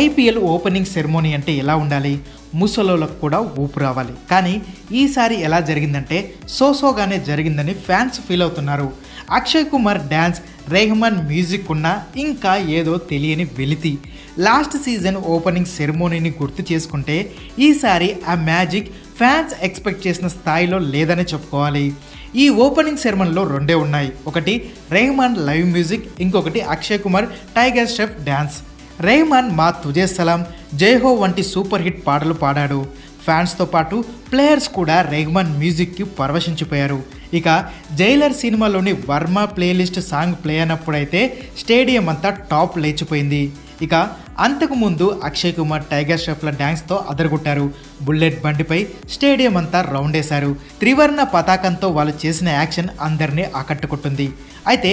IPL opening ceremony అంటే ఎలా ఉండాలి? ముసలోళ్ళకు కూడా ఊపు రావాలి. కానీ ఈసారి ఎలా జరిగిందంటే సోసోగానే జరిగిందని ఫ్యాన్స్ ఫీల్ అవుతున్నారు. అక్షయ్ కుమార్ డ్యాన్స్ రెహమాన్ మ్యూజిక్ ఉన్న ఇంకా ఏదో తెలియని వెలితి. లాస్ట్ సీజన్ ఓపెనింగ్ సెరమోనీని గుర్తు చేసుకుంటే ఈసారి ఆ మ్యాజిక్ ఫ్యాన్స్ ఎక్స్పెక్ట్ చేసిన స్థాయిలో లేదని చెప్పుకోవాలి. ఈ ఓపెనింగ్ సెరమనీలో రెండే ఉన్నాయి. ఒకటి రెహమాన్ లైవ్ మ్యూజిక్ ఇంకొకటి Akshay Kumar Tiger Shroff dance Rahman Maa Tujhe Salaam Jai Ho వంటి సూపర్ హిట్ పాటలు పాడాడు. ఫ్యాన్స్తో పాటు ప్లేయర్స్ కూడా రెహ్మాన్ మ్యూజిక్కి పరవశించిపోయారు. ఇక జైలర్ సినిమాలోని వర్మ ప్లేలిస్ట్ సాంగ్ ప్లే అయినప్పుడైతే స్టేడియం అంతా టాప్ లేచిపోయింది. ఇక అంతకుముందు అక్షయ్ కుమార్ టైగర్ షెఫ్ల డ్యాన్స్తో అదరగొట్టారు. బుల్లెట్ బండిపై స్టేడియం అంతా రౌండ్ వేశారు. త్రివర్ణ పతాకంతో వాళ్ళు చేసిన యాక్షన్ అందరినీ ఆకట్టుకుంటుంది అయితే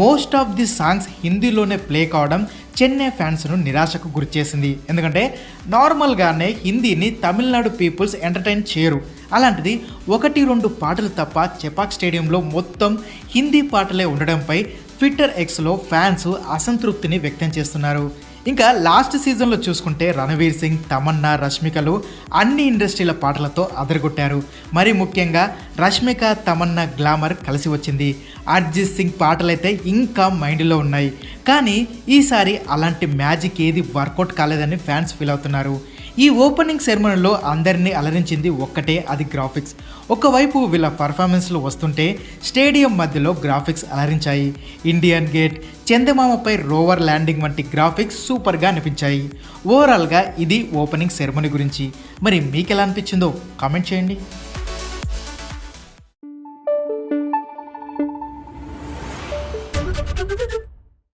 మోస్ట్ ఆఫ్ ది సాంగ్స్ హిందీలోనే ప్లే కావడం చెన్నై ఫ్యాన్స్ను నిరాశకు గురిచేసింది ఎందుకంటే నార్మల్గానే హిందీని తమిళనాడు పీపుల్స్ ఎంటర్టైన్ చేయరు. అలాంటిది ఒకటి రెండు పాటలు తప్ప చెపాక్ స్టేడియంలో మొత్తం హిందీ పాటలే ఉండడంపై ట్విట్టర్ ఎక్స్లో ఫ్యాన్స్ అసంతృప్తిని వ్యక్తం చేస్తున్నారు. ఇంకా లాస్ట్ సీజన్లో చూసుకుంటే రణవీర్ సింగ్ తమన్నా రష్మికలు అన్ని ఇండస్ట్రీల పాటలతో అదరగొట్టారు. మరి ముఖ్యంగా రష్మిక తమన్నా గ్లామర్ కలిసి వచ్చింది. అర్జిత్ సింగ్ పాటలైతే ఇంకా మైండ్లో ఉన్నాయి. కానీ ఈసారి అలాంటి మ్యాజిక్ ఏది వర్కౌట్ కాలేదని ఫ్యాన్స్ ఫీల్ అవుతున్నారు. ఈ ఓపెనింగ్ సెరమనీలో అందరినీ అలరించింది ఒక్కటే అది గ్రాఫిక్స్. ఒకవైపు వీళ్ళ పర్ఫార్మెన్స్లు వస్తుంటే స్టేడియం మధ్యలో గ్రాఫిక్స్ అలరించాయి. ఇండియన్ గేట్ చందమామపై రోవర్ ల్యాండింగ్ వంటి గ్రాఫిక్స్ సూపర్గా అనిపించాయి. ఓవరాల్గా ఇది ఓపెనింగ్ సెరమనీ గురించి. మరి మీకు ఎలా అనిపించిందో కామెంట్ చేయండి.